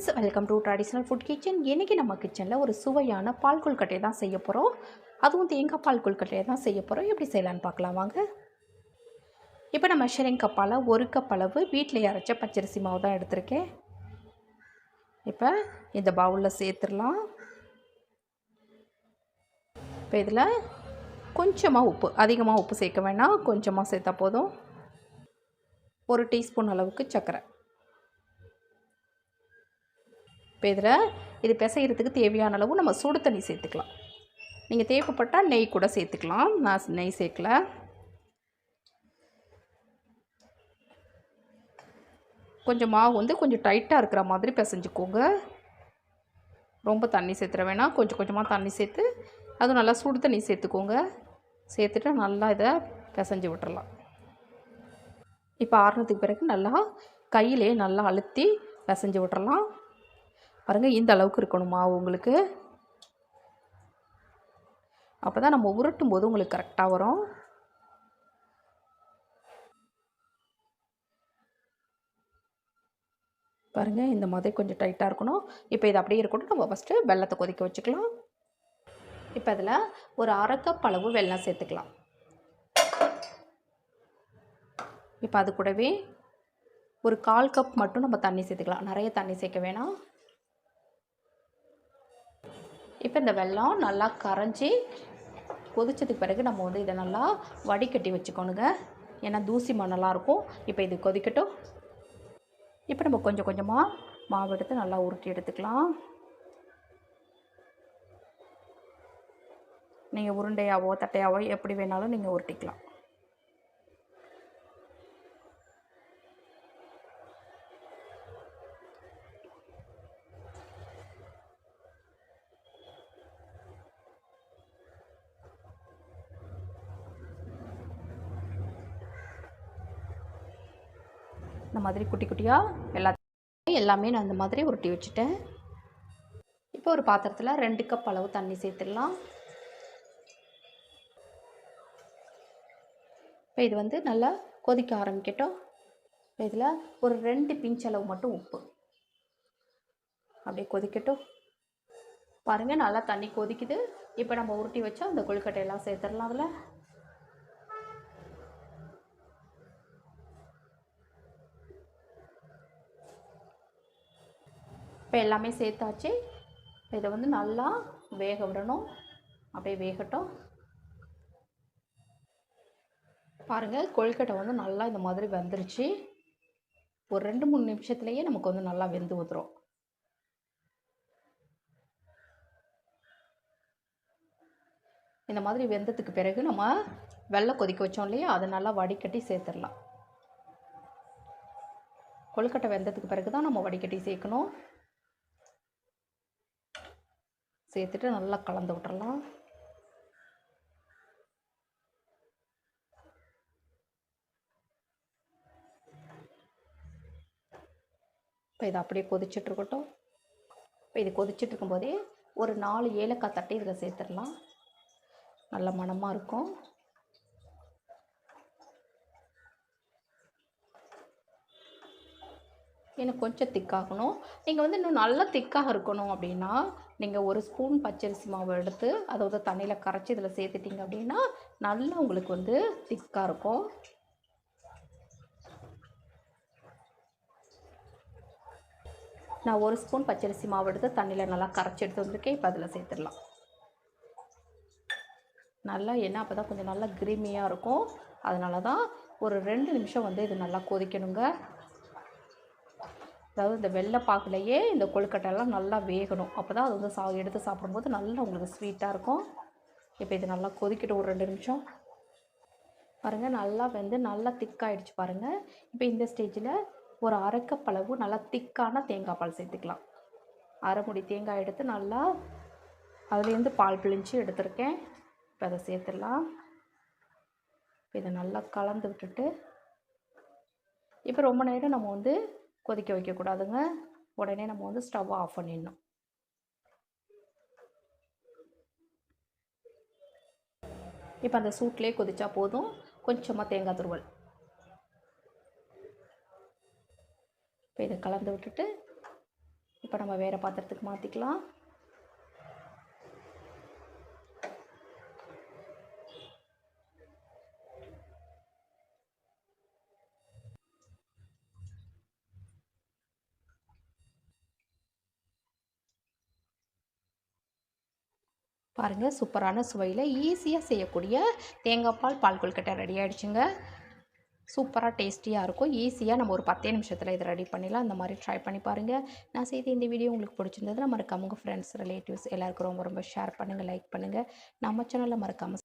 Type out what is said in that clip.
Friends welcome to traditional food kitchen இன்றைக்கி நம்ம கிச்சனில் ஒரு சுவையான பால் கொல்கட்டையை தான் செய்ய போகிறோம் அதுவும் தேங்காய் பால் கொல்கட்டையை தான் செய்ய போகிறோம் எப்படி செய்யலான்னு பார்க்கலாம் வாங்க. இப்போ நான் மெஷரிங் கப்பால் ஒரு கப் அளவு வீட்டில் அரைச்ச பச்சரிசி மாவு தான் எடுத்திருக்கேன். இப்போ இந்த பவுலில் சேர்த்துடலாம். இப்போ இதில் கொஞ்சமாக உப்பு அதிகமாக உப்பு சேர்க்க வேணாம். கொஞ்சமாக சேர்த்தா போதும். ஒரு டீஸ்பூன் அளவுக்கு சர்க்கரை. இப்போ இதில் இது பிசைகிறதுக்கு தேவையான அளவு நம்ம சுடு தண்ணி சேர்த்துக்கலாம். நீங்கள் தேவைப்பட்டால் நெய் கூட சேர்த்துக்கலாம். நான் நெய் சேர்க்கல. கொஞ்சம் மாவு வந்து கொஞ்சம் டைட்டாக இருக்கிற மாதிரி பிசைஞ்சுக்கோங்க. ரொம்ப தண்ணி சேர்த்துற வேணாம். கொஞ்சம் கொஞ்சமாக தண்ணி சேர்த்து அதுவும் நல்லா சுடு தண்ணி சேர்த்துக்கோங்க. சேர்த்துட்டு நல்லா இதை பிசைஞ்சு விட்டுறலாம். இப்போ ஆறுனதுக்கு பிறகு நல்லா கையிலே நல்லா அழுத்தி பிசைஞ்சு விட்டுறலாம். பாருங்கள் இந்த அளவுக்கு இருக்கணும் மாவு உங்களுக்கு? அப்போ தான் நம்ம உருட்டும் போது உங்களுக்கு கரெக்டாக வரும். பாருங்கள் இந்த மாதிரி கொஞ்சம் டைட்டாக இருக்கணும். இப்போ இது அப்படியே இருக்கட்டும். நம்ம ஃபஸ்ட்டு வெள்ளத்தை கொதிக்க வச்சுக்கலாம். இப்போ அதில் ஒரு அரை கப் அளவு வெள்ளம் சேர்த்துக்கலாம். இப்போ அது கூடவே ஒரு கால் கப் மட்டும் நம்ம தண்ணி சேர்த்துக்கலாம். நிறைய தண்ணி சேர்க்க வேணாம். இப்போ இந்த வெல்லம் நல்லா கரைஞ்சி கொதிச்சதுக்கு பிறகு நம்ம வந்து இதை நல்லா வடிகட்டி வச்சுக்கணுங்க. ஏன்னா தூசி மண்ணெல்லாம் இருக்கும். இப்போ இது கொதிக்கட்டும். இப்போ நம்ம கொஞ்சம் கொஞ்சமாக மாவு எடுத்து நல்லா உருட்டி எடுத்துக்கலாம். நீங்கள் உருண்டையாவோ தட்டையாவோ எப்படி வேணாலும் நீங்கள் உருட்டிக்கலாம். இந்த மாதிரி குட்டி குட்டியாக எல்லாத்தையும் எல்லாமே நான் இந்த மாதிரி உருட்டி வச்சுட்டேன். இப்போ ஒரு பாத்திரத்தில் ரெண்டு கப் அளவு தண்ணி சேர்த்துடலாம். இப்போ இது வந்து நல்லா கொதிக்க ஆரம்பிக்கட்டும். இதில் ஒரு ரெண்டு பிஞ்ச் அளவு மட்டும் உப்பு. அப்படியே கொதிக்கட்டும். பாருங்கள் நல்லா தண்ணி கொதிக்குது. இப்போ நம்ம உருட்டி வச்சா அந்த கொழுக்கட்டையெல்லாம் சேர்த்துடலாம் அதில். இப்போ எல்லாமே சேர்த்தாச்சு. இதை வந்து நல்லா வேக விடணும். அப்படியே வேகட்டும். பாருங்கள் கொழுக்கட்டை வந்து நல்லா இந்த மாதிரி வெந்துருச்சு. ஒரு ரெண்டு மூணு நிமிஷத்துலேயே நமக்கு வந்து நல்லா வெந்து வந்துடும் இந்த மாதிரி வெந்ததுக்கு பிறகு நம்ம வெள்ளை கொதிக்க வச்சோம் இல்லையா? அதை நல்லா வடிகட்டி சேர்த்துடலாம். கொழுக்கட்டை வெந்ததுக்கு பிறகு தான் நம்ம வடிகட்டி சேர்க்கணும். சேர்த்துட்டு நல்லா கலந்து விட்டுறலாம். இப்போ இதை அப்படியே கொதிச்சிட்ருக்கட்டும் இப்போ இது கொதிச்சிட்டு இருக்கும்போதே ஒரு நாலு ஏலக்காய் தட்டி இதில் சேர்த்துடலாம். நல்ல மணமாக இருக்கும். எனக்கு கொஞ்சம் திக்காகணும் நீங்கள் வந்து இன்னும் நல்லா திக்காக இருக்கணும் அப்படின்னா நீங்கள் ஒரு ஸ்பூன் பச்சரிசி மாவு எடுத்து அதை வந்து தண்ணியில் கரைச்சி இதில் சேர்த்துட்டிங்க அப்படின்னா நல்லா உங்களுக்கு வந்து திக்காக இருக்கும். நான் ஒரு ஸ்பூன் பச்சரிசி மாவு எடுத்து தண்ணியில் நல்லா கரைச்சி எடுத்து வந்திருக்கேன். இப்போ அதில் சேர்த்துடலாம். நல்லா என்ன அப்போ தான் கொஞ்சம் நல்லா கிரீமியாக இருக்கும். அதனால தான் ஒரு ரெண்டு நிமிஷம் வந்து இது நல்லா கொதிக்கணுங்க. அதாவது இந்த வெள்ளை பாக்குலையே இந்த கொழுக்கட்டையெல்லாம் நல்லா வேகணும். அப்போ தான் அது வந்து சா எடுத்து சாப்பிடும்போது நல்லா உங்களுக்கு ஸ்வீட்டாக இருக்கும். இப்போ இது நல்லா கொதிக்கிட்டு ஒரு ரெண்டு நிமிஷம். பாருங்கள் நல்லா வந்து நல்லா திக்காயிடுச்சு பாருங்கள் இப்போ இந்த ஸ்டேஜில் ஒரு அரைக்கப்பளவு நல்லா திக்கான தேங்காய் பால் சேர்த்துக்கலாம். அரைமுடி தேங்காய் எடுத்து நல்லா அதுலேருந்து பால் பிழிஞ்சு எடுத்திருக்கேன். இப்போ அதை சேர்த்துடலாம். இப்போ இதை நல்லா கலந்து விட்டுட்டு இப்போ ரொம்ப நேரம் நம்ம வந்து கொதிக்க வைக்கக்கூடாதுங்க. உடனே நம்ம வந்து ஸ்டவ் ஆஃப் பண்ணிடணும். இப்போ அந்த சூட்லேயே கொதிச்சா போதும். கொஞ்சமாக தேங்காய் துருவல். இப்போ இதை கலந்து விட்டுட்டு இப்போ நம்ம வேறு பாத்திரத்துக்கு மாற்றிக்கலாம் பாருங்கள் சூப்பரான சுவையில் ஈஸியாக செய்யக்கூடிய தேங்காய் பால் பால் கொழுக்கட்டை ரெடி ஆகிடுச்சுங்க சூப்பராக டேஸ்டியாக இருக்கும். ஈஸியாக நம்ம ஒரு பத்தே நிமிஷத்தில் இதை ரெடி பண்ணிடலாம். அந்த மாதிரி ட்ரை பண்ணி பாருங்கள் நான் செய்த இந்த வீடியோ உங்களுக்கு பிடிச்சிருந்தது மறக்காம உங்கள் ஃப்ரெண்ட்ஸ் ரிலேட்டிவ்ஸ் எல்லாருக்கும் ரொம்ப ரொம்ப ஷேர் பண்ணுங்கள் லைக் பண்ணுங்கள் நம்ம சேனலில் மறக்காமல்